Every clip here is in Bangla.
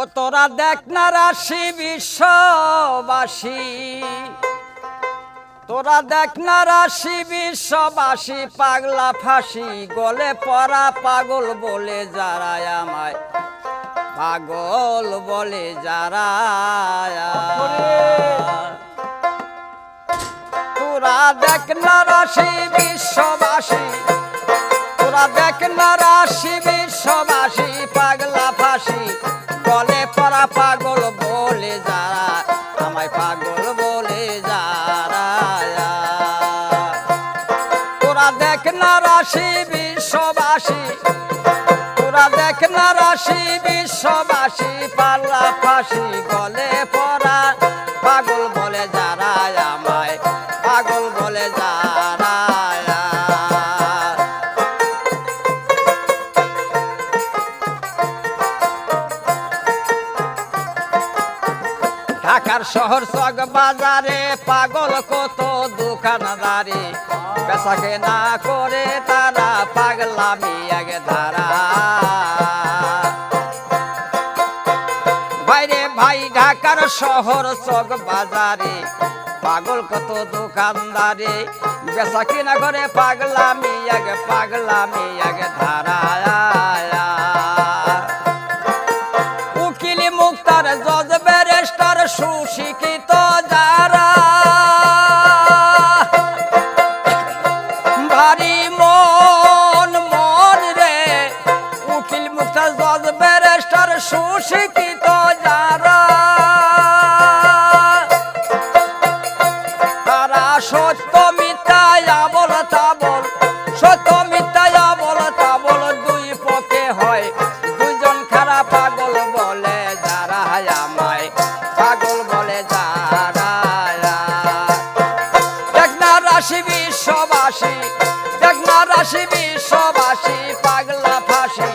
ও তোরা দেখ না রাশি বিশ্ববাসী। তোরা দেখ না রাশি বিশ্ববাসী, পাগলা ফাঁসি গলে পড়া পাগল বলে যারা আমায়। পাগল বলে যারা তোরা দেখ না রাশি বিশ্ববাসী, তোরা দেখ না রাশি বিশ্ববাসী, পাগলা ফাঁসি পরা পাগল বলে যারা, আমায় পাগল বলে যারা তোরা দেখ না রাশি বিশ্ববাসী তোরা দেখ না রাশি বিশ্ববাসী, পাল্লা ফাঁসি গলে পরা শহর চক বাজারে পাগল কত দোকানদারি। বেচা কেনা করে তারা পাগলামি আগে ধারা। বাইরে ভাই ঢাকার শহর চক বাজারে পাগল কত দোকানদারে। বেচা কিনা করে পাগলামি আগে পাগলামি আগে ধারা ব্যারিস্টার বিশ্ববাসী দেখ না রাশি বিশ্ববাসী, পাগলা ফাঁসি,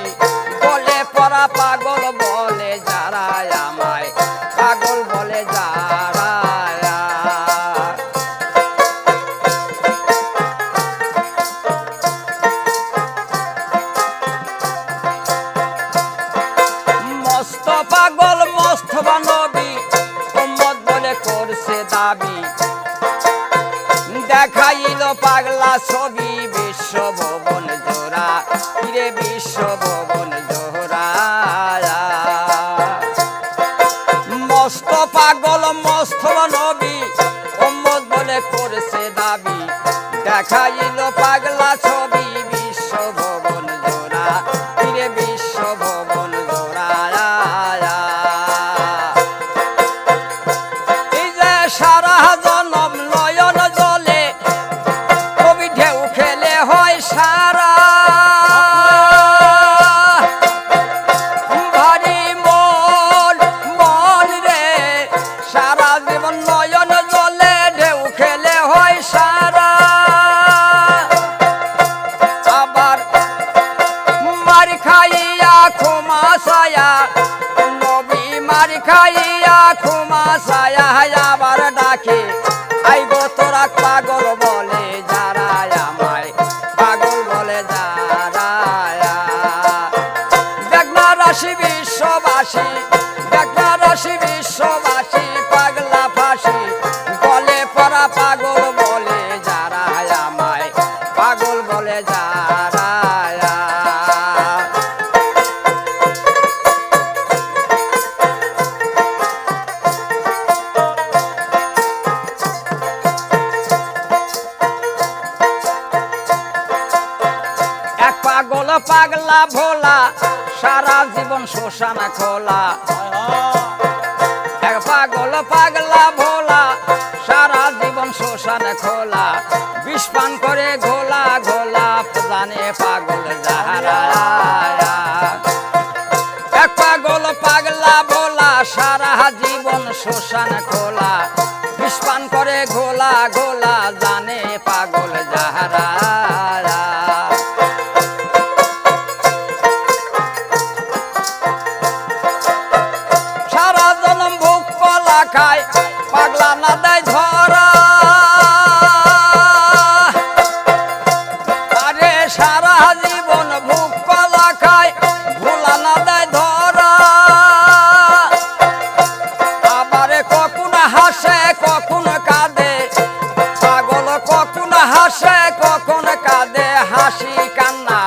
বলে পরা পাগল বলে যারা আমায়, পাগল বলে যারা মস্ত পাগল, মস্ত বানবী, উম্মত বলে করছে দাবি। ছবি বিশ্ব ভবন জোড়া। কিরে বিশ্ব ভবন জোড়া? মস্ত পাগল, মস্ত নবী অম্মদ বলে করছে দাবি। দেখাইল খাইয়া খুমা সায়া সারা জীবন শ্মশান খোলা। পাগল পাগলা ভোলা, সারা জীবন শ্মশান খোলা। বিষ পান করে ঘোলা ঘোলা, জানে পাগল এক পাগল পাগলা ভোলা, সারা জীবন শ্মশান খোলা। বিষ পান করে ঘোলা ঘোলা, জানে পাগল যাহারা। কোন কাদে হাসি কান্না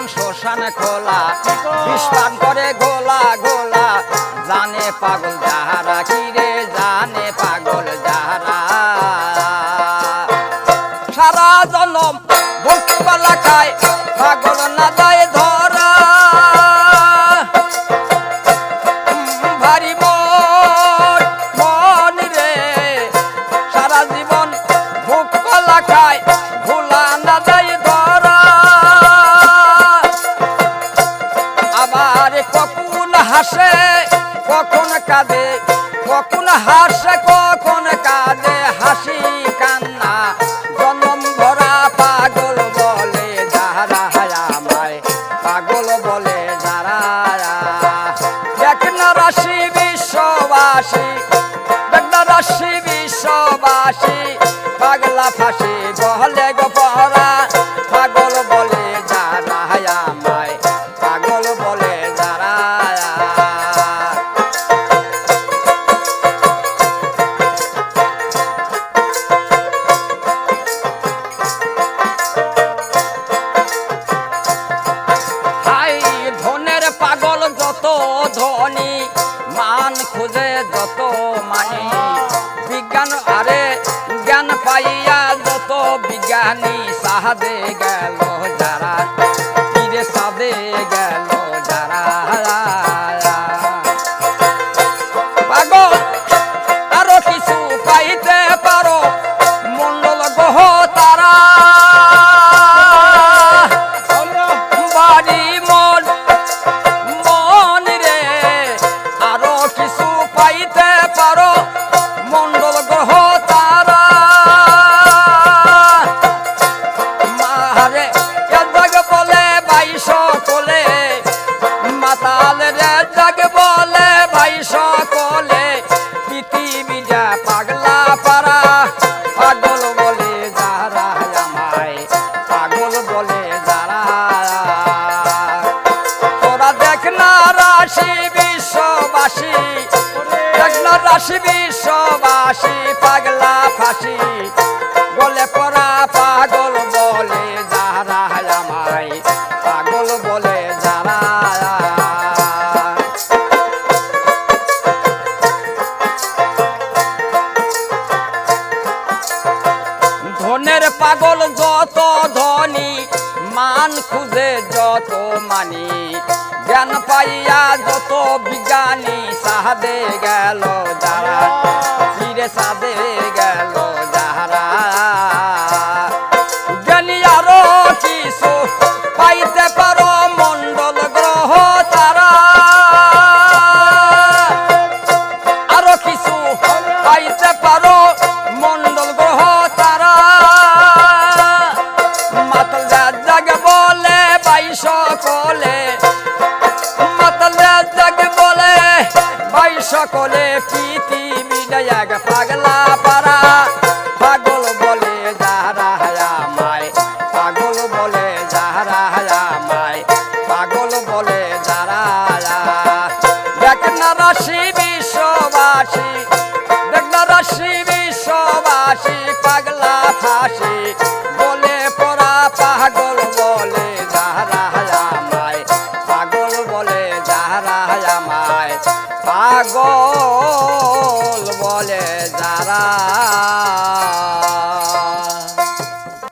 জীবন শ্মশান খোলা? বিস্ফান করে গোলা গোলা। জানে পাগল যাহারা কিরে জানে হাসে, কখন কাঁদে হাসি কান্না। ভরা পাগল বলে যারা আমায়, পাগল বলে যারা দেখ না রাশি বিশ্ববাসী না রাশি বিশ্ববাসী, পাগলা ফাঁসি বহলে গো সাহাদে গেল যারা, তীরে সাদে গেল যারা। পাগল, আরও কিছু পাইতে পারো, মন্ডল গ্রহ তারা। বাড়ি মন মন রে, আরও কিছু পাইতে পারো দেখ না রাশি বিশ্ববাসী পাগলা ফাঁসি। বলে পরা খুঁজে যত মানি। জ্ঞান পাইয়া যত বিজ্ঞানী সাহাদে গেল যারা চিরে সাদে গেল বাইশ প্রীতি মিলাইয়া পাগলা পারা পাগল